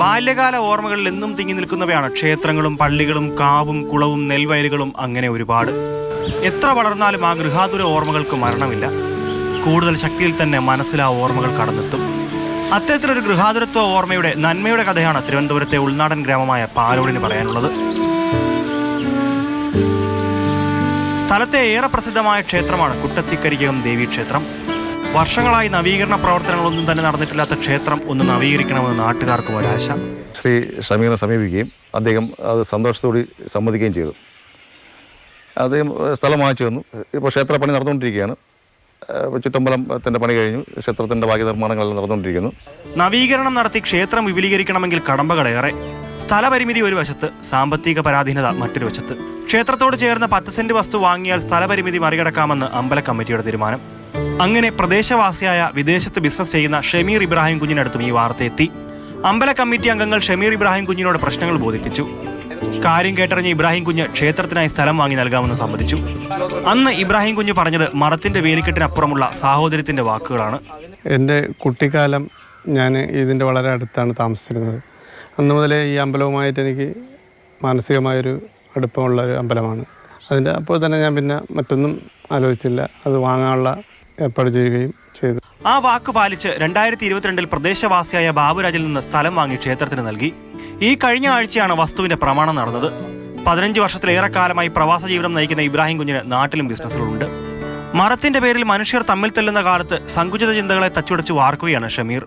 ബാല്യകാല ഓർമ്മകളിൽ എന്നും തിങ്ങി നിൽക്കുന്നവയാണ് ക്ഷേത്രങ്ങളും പള്ളികളും കാവും കുളവും നെൽവയലുകളും അങ്ങനെ ഒരുപാട്. എത്ര വളർന്നാലും ആ ഗൃഹാതുര ഓർമ്മകൾക്ക് മരണമില്ല. കൂടുതൽ ശക്തിയിൽ തന്നെ മനസ്സിൽ ആ ഓർമ്മകൾ കടന്നെത്തും. അത്തരത്തിലൊരു ഗൃഹാതുരത്വ ഓർമ്മയുടെ നന്മയുടെ കഥയാണ് തിരുവനന്തപുരത്തെ ഉൾനാടൻ ഗ്രാമമായ പാലോടിന് പറയാനുള്ളത്. സ്ഥലത്തെ ഏറെ പ്രസിദ്ധമായ ക്ഷേത്രമാണ് കുട്ടത്തിക്കരികം ദേവി ക്ഷേത്രം വർഷങ്ങളായി നവീകരണ പ്രവർത്തനങ്ങളൊന്നും തന്നെ നടന്നിട്ടില്ലാത്ത ക്ഷേത്രം ഒന്ന് നവീകരിക്കണമെന്ന് നാട്ടുകാർക്ക് ഒരാശ. ശ്രീ ഷമീറിനെ സമീപിക്കുകയും അദ്ദേഹം അത് സന്തോഷത്തോടെ സമ്മതിക്കുകയും ചെയ്തു. അദ്ദേഹം സ്ഥലം വാങ്ങിച്ചു തന്നു. ഇപ്പോൾ ക്ഷേത്രപ്പണി നടന്നുകൊണ്ടിരിക്കുകയാണ്. ചുറ്റമ്പലത്തിന്റെ പണി കഴിഞ്ഞു. ക്ഷേത്രത്തിന്റെ ബാക്കി നിർമ്മാണങ്ങളെല്ലാം നടന്നുകൊണ്ടിരിക്കുന്നു. നവീകരണം നടത്തി ക്ഷേത്രം വിപുലീകരിക്കണമെങ്കിൽ കടമ്പകളേറെ സ്ഥലപരിമിതി ഒരു വശത്ത് സാമ്പത്തിക പരാധീനത മറ്റൊരു വശത്ത്. ക്ഷേത്രത്തോട് ചേർന്ന് പത്ത് സെന്റ് വസ്തു വാങ്ങിയാൽ സ്ഥലപരിമിതി മറികടക്കാമെന്ന് അമ്പല കമ്മിറ്റിയുടെ തീരുമാനം. അങ്ങനെ പ്രദേശവാസിയായ വിദേശത്ത് ബിസിനസ് ചെയ്യുന്ന ഷമീർ ഇബ്രാഹിം കുഞ്ഞിനടുത്തും ഈ വാർത്ത എത്തി അമ്പല കമ്മിറ്റി അംഗങ്ങൾ ഷമീർ ഇബ്രാഹിം കുഞ്ഞിനോട് പ്രശ്നങ്ങൾ ബോധിപ്പിച്ചു. കാര്യം കേട്ടറിഞ്ഞ ഇബ്രാഹിം കുഞ്ഞ് ക്ഷേത്രത്തിനായി സ്ഥലം വാങ്ങി നൽകാമെന്ന് സമ്മതിച്ചു. അന്ന് ഇബ്രാഹിം കുഞ്ഞ് പറഞ്ഞത് മറത്തിന്റെ വേലിക്കെട്ടിനപ്പുറമുള്ള സാഹോദര്യത്തിന്റെ വാക്കുകളാണ്. എന്റെ കുട്ടിക്കാലം ഞാൻ ഇതിന്റെ വളരെ അടുത്താണ് താമസിച്ചിരുന്നത്. അന്ന് മുതലേ ഈ അമ്പലവുമായിട്ട് എനിക്ക് മാനസികമായൊരു അടുപ്പമുള്ള ഒരു അമ്പലമാണ്. അതിന്റെ അപ്പോൾ തന്നെ ഞാൻ പിന്നെ മറ്റൊന്നും ആലോചിച്ചില്ല. അത് വാങ്ങാനുള്ള ഏർപ്പാട് ചെയ്യുകയും ചെയ്തു. ആ വാക്ക് പാലിച്ച് രണ്ടായിരത്തി ഇരുപത്തിരണ്ടിൽ പ്രദേശവാസിയായ ബാബുരാജിൽ നിന്ന് സ്ഥലം വാങ്ങി ക്ഷേത്രത്തിന് നൽകി. ഈ കഴിഞ്ഞ ആഴ്ചയാണ് വസ്തുവിന്റെ പ്രമാണം നടന്നത്. പതിനഞ്ച് വർഷത്തിലേറെ കാലമായി പ്രവാസ ജീവിതം നയിക്കുന്ന ഇബ്രാഹിം കുഞ്ഞിന് നാട്ടിലും ബിസിനസ്സുകളുണ്ട്. മരത്തിന്റെ പേരിൽ മനുഷ്യർ തമ്മിൽ തെല്ലുന്ന കാലത്ത് സങ്കുചിത ചിന്തകളെ തച്ചുടച്ച് വാർക്കുകയാണ് ഷമീർ.